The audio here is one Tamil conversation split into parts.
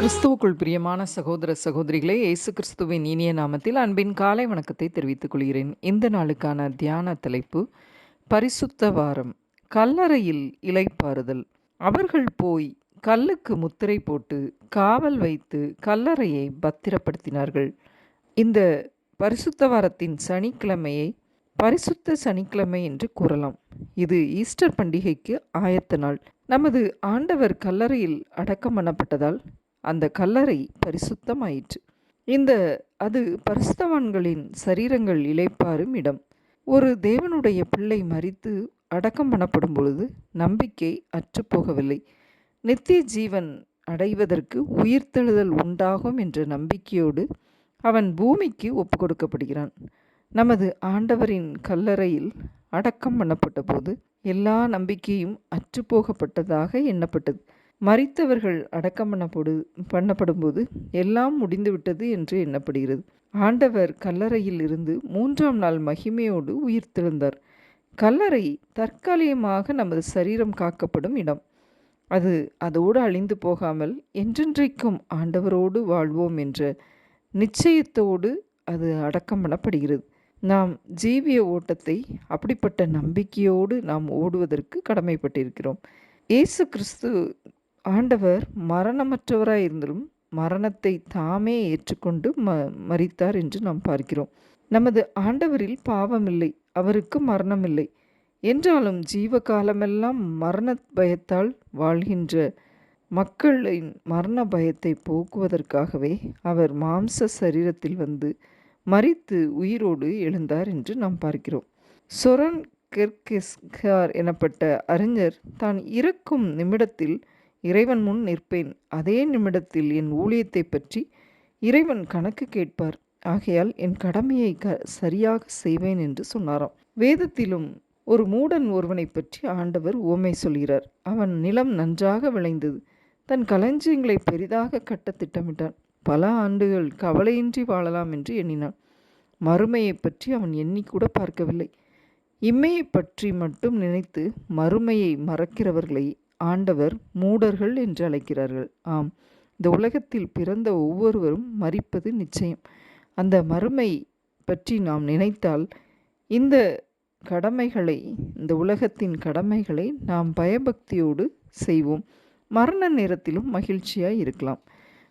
கிறிஸ்துவுக்குள் பிரியமான சகோதர சகோதரிகளே இயேசு கிறிஸ்துவின் இனிய நாமத்தில் அன்பின் காலை வணக்கத்தை தெரிவித்துக் கொள்கிறேன். இந்த நாளுக்கான தியான தலைப்பு பரிசுத்த வாரம் கல்லறையில் இலைப்பாறுதல் அவர்கள் போய் கல்லுக்கு முத்திரை போட்டு காவல் வைத்து கல்லறையை பத்திரப்படுத்தினார்கள். இந்த பரிசுத்த வாரத்தின் சனிக்கிழமையை பரிசுத்த சனிக்கிழமை என்று கூறலாம். இது ஈஸ்டர் பண்டிகைக்கு ஆயத்த நாள். நமது ஆண்டவர் கல்லறையில் அடக்கம் பண்ணப்பட்டதால் அந்த கல்லறை பரிசுத்தமாயிற்று. இந்த அது பரிசுத்தவான்களின் சரீரங்கள் இழைப்பாரும் இடம். ஒரு தேவனுடைய பிள்ளை மறித்து அடக்கம் பண்ணப்படும் பொழுது நம்பிக்கை அற்றுப்போகவில்லை நித்திய ஜீவன் அடைவதற்கு உயிர்த்தெழுதல் உண்டாகும் என்ற நம்பிக்கையோடு அவன் பூமிக்கு ஒப்பு கொடுக்கப்படுகிறான் நமது ஆண்டவரின் கல்லறையில் அடக்கம் பண்ணப்பட்ட போது எல்லா நம்பிக்கையும் அற்றுப்போகப்பட்டதாக எண்ணப்பட்டது. மறித்தவர்கள் அடக்கம் பண்ணப்படு பண்ணப்படும்போது எல்லாம் முடிந்துவிட்டது என்று எண்ணப்படுகிறது. ஆண்டவர் கல்லறையில் இருந்து மூன்றாம் நாள் மகிமையோடு உயிர்த்தெழுந்தார் கல்லறை தற்காலிகமாக நமது சரீரம் காக்கப்படும் இடம். அது அதோடு அழிந்து போகாமல் என்றென்றைக்கும் ஆண்டவரோடு வாழ்வோம் என்ற நிச்சயத்தோடு அது அடக்கம் பண்ணப்படுகிறது நாம் ஜீவிய ஓட்டத்தை அப்படிப்பட்ட நம்பிக்கையோடு நாம் ஓடுவதற்கு கடமைப்பட்டிருக்கிறோம். இயேசு கிறிஸ்து ஆண்டவர் மரணமற்றவராய் இருந்தாலும் மரணத்தை தாமே ஏற்றுக்கொண்டு ம மறித்தார் என்று நாம் பார்க்கிறோம். நமது ஆண்டவரில் பாவமில்லை அவருக்கு மரணமில்லை. என்றாலும் ஜீவ காலமெல்லாம் மரண பயத்தால் வாழ்கின்ற மக்களின் மரண பயத்தை போக்குவதற்காகவே அவர் மாம்ச சரீரத்தில் வந்து மறித்து உயிரோடு எழுந்தார் என்று நாம் பார்க்கிறோம். சொரன் கெர்கெஸ்கார் எனப்பட்ட அறிஞர் தான் இறக்கும் நிமிடத்தில் இறைவன் முன் நிற்பேன். அதே நிமிடத்தில் என் ஊழியத்தை பற்றி இறைவன் கணக்கு கேட்பார். ஆகையால் என் கடமையை க சரியாக செய்வேன் என்று சொன்னாராம். வேதத்திலும் ஒரு மூடன் ஒருவனை பற்றி ஆண்டவர் ஓமை சொல்கிறார். அவன் நிலம் நன்றாக விளைந்தது. தன் களஞ்சியங்களை பெரிதாக கட்ட திட்டமிட்டான். பல ஆண்டுகள் கவலையின்றி வாழலாம் என்று எண்ணினான். மறுமையை பற்றி அவன் எண்ணிக்கூட பார்க்கவில்லை. இம்மையை பற்றி மட்டும் நினைத்து மறுமையை மறக்கிறவர்களை ஆண்டவர் மூடர்கள் என்று அழைக்கிறார்கள். ஆம் இந்த உலகத்தில் பிறந்த ஒவ்வொருவரும் மறிப்பது நிச்சயம். அந்த மறுமை பற்றி நாம் நினைத்தால் இந்த கடமைகளை இந்த உலகத்தின் கடமைகளை நாம் பயபக்தியோடு செய்வோம். மரண நேரத்திலும் மகிழ்ச்சியாக இருக்கலாம்.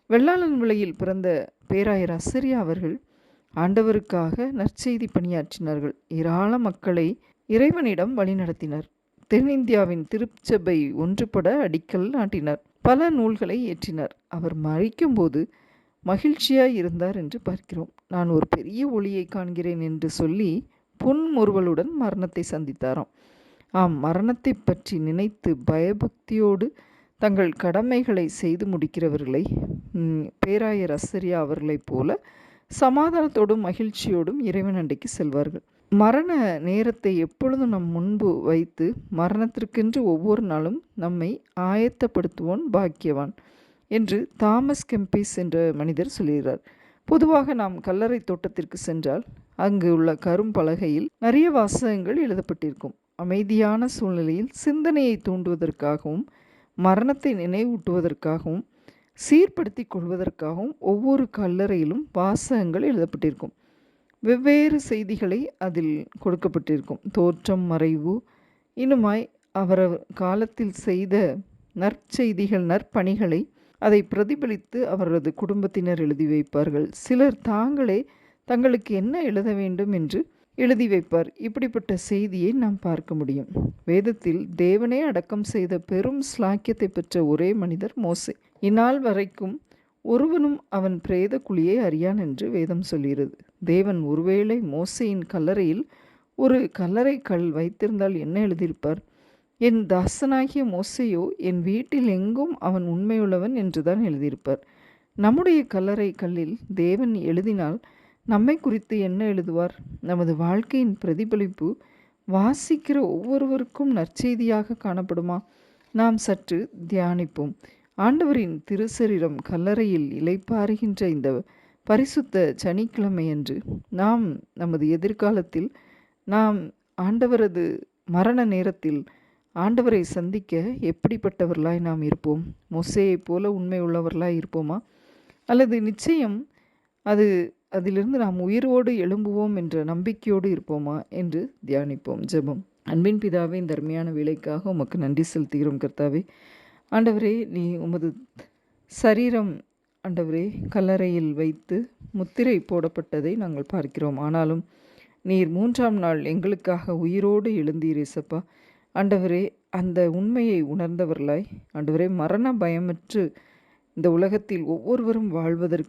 வெள்ளாளன் விலையில் பிறந்த பேராயர் அசரியா அவர்கள் ஆண்டவருக்காக நற்செய்தி பணியாற்றினார்கள். ஏராள மக்களை இறைவனிடம் வழிநடத்தினர். தென்னிந்தியாவின் திருச்சபை ஒன்றுபட அடிக்கல் நாட்டினார். பல நூல்களை ஏற்றினார். அவர் மறிக்கும்போது மகிழ்ச்சியாய் இருந்தார் என்று பார்க்கிறோம். நான் ஒரு பெரிய ஒளியை காண்கிறேன் என்று சொல்லி புன்முறுவலுடன் மரணத்தை சந்தித்தாராம். ஆம் மரணத்தை பற்றி நினைத்து பயபக்தியோடு தங்கள் கடமைகளை செய்து முடிக்கிறவர்களை பேராயர் அசரியா அவர்களைப் போல சமாதானத்தோடும் மகிழ்ச்சியோடும் இறைவன் அண்டைக்கு செல்வார்கள். மரண நேரத்தை எப்பொழுதும் நம் முன்பு வைத்து மரணத்திற்கென்று ஒவ்வொரு நாளும் நம்மை ஆயத்தப்படுத்துவோன் பாக்கியவான் என்று தாமஸ் கெம்பிஸ் என்ற மனிதர் சொல்கிறார். பொதுவாக நாம் கல்லறை தோட்டத்திற்கு சென்றால் அங்கு உள்ள கரும்பலகையில் நிறைய வாசகங்கள் எழுதப்பட்டிருக்கும். அமைதியான சூழ்நிலையில் சிந்தனையை தூண்டுவதற்காகவும் மரணத்தை நினைவூட்டுவதற்காகவும் சீர்படுத்தி கொள்வதற்காகவும் ஒவ்வொரு கல்லறையிலும் வாசகங்கள் எழுதப்பட்டிருக்கும். வெவ்வேறு செய்திகளை அதில் கொடுக்கப்பட்டிருக்கும். தோற்றம் மறைவு. இன்னுமாய் அவர் காலத்தில் செய்த நற்செய்திகள் நற்பணிகளை அதை பிரதிபலித்து அவரது குடும்பத்தினர் எழுதி வைப்பார்கள். சிலர் தாங்களே தங்களுக்கு என்ன எழுத வேண்டும் என்று எழுதி வைப்பார். இப்படிப்பட்ட செய்தியை நாம் பார்க்க முடியும். வேதத்தில் தேவனே அடக்கம் செய்த பெரும் ஸ்லாக்கியத்தை பெற்ற ஒரே மனிதர் மோசே. இந்நாள் வரைக்கும் ஒருவனும் அவன் பிரேத குழியை அறியான் என்று வேதம் சொல்கிறது. தேவன் ஒருவேளை மோசையின் கல்லறையில் ஒரு கல்லறை கல் வைத்திருந்தால் என்ன எழுதியிருப்பார்? என் தாசனாகிய மோசையோ என் வீட்டில் எங்கும் அவன் உண்மையுள்ளவன் என்றுதான் எழுதியிருப்பார். நம்முடைய கல்லறை கல்லில் தேவன் எழுதினால் நம்மை குறித்து என்ன எழுதுவார்? நமது வாழ்க்கையின் பிரதிபலிப்பு வாசிக்கிற ஒவ்வொருவருக்கும் நற்செய்தியாக காணப்படுமா? நாம் சற்று தியானிப்போம். ஆண்டவரின் திருசரீரம் கல்லறையில் இலைப்பாறுகின்ற இந்த பரிசுத்த சனிக்கிழமையன்று நாம் நமது எதிர்காலத்தில் நாம் ஆண்டவரது மரண நேரத்தில் ஆண்டவரை சந்திக்க எப்படிப்பட்டவர்களாய் நாம் இருப்போம்? மொசையைப் போல உண்மை உள்ளவர்களாய் இருப்போமா? அல்லது நிச்சயம் அது அதிலிருந்து நாம் உயிரோடு எழும்புவோம் என்ற நம்பிக்கையோடு இருப்போமா என்று தியானிப்போம். ஜெபம். அன்பின் பிதாவே இந்த அருமையான வேலைக்காக உமக்கு நன்றி செலுத்துகிறோம் கர்த்தாவே. ஆண்டவரே நீ உமது சரீரம் ஆண்டவரே கல்லறையில் வைத்து முத்திரை போடப்பட்டதை நாங்கள் பார்க்கிறோம். ஆனாலும் நீர் மூன்றாம் நாள் எங்களுக்காக உயிரோடு எழுந்தீர் இசப்பா ஆண்டவரே அந்த உண்மையை உணர்ந்தவர்களாய் ஆண்டவரே மரண பயமற்று இந்த உலகத்தில் ஒவ்வொருவரும் வாழ்வதற்கு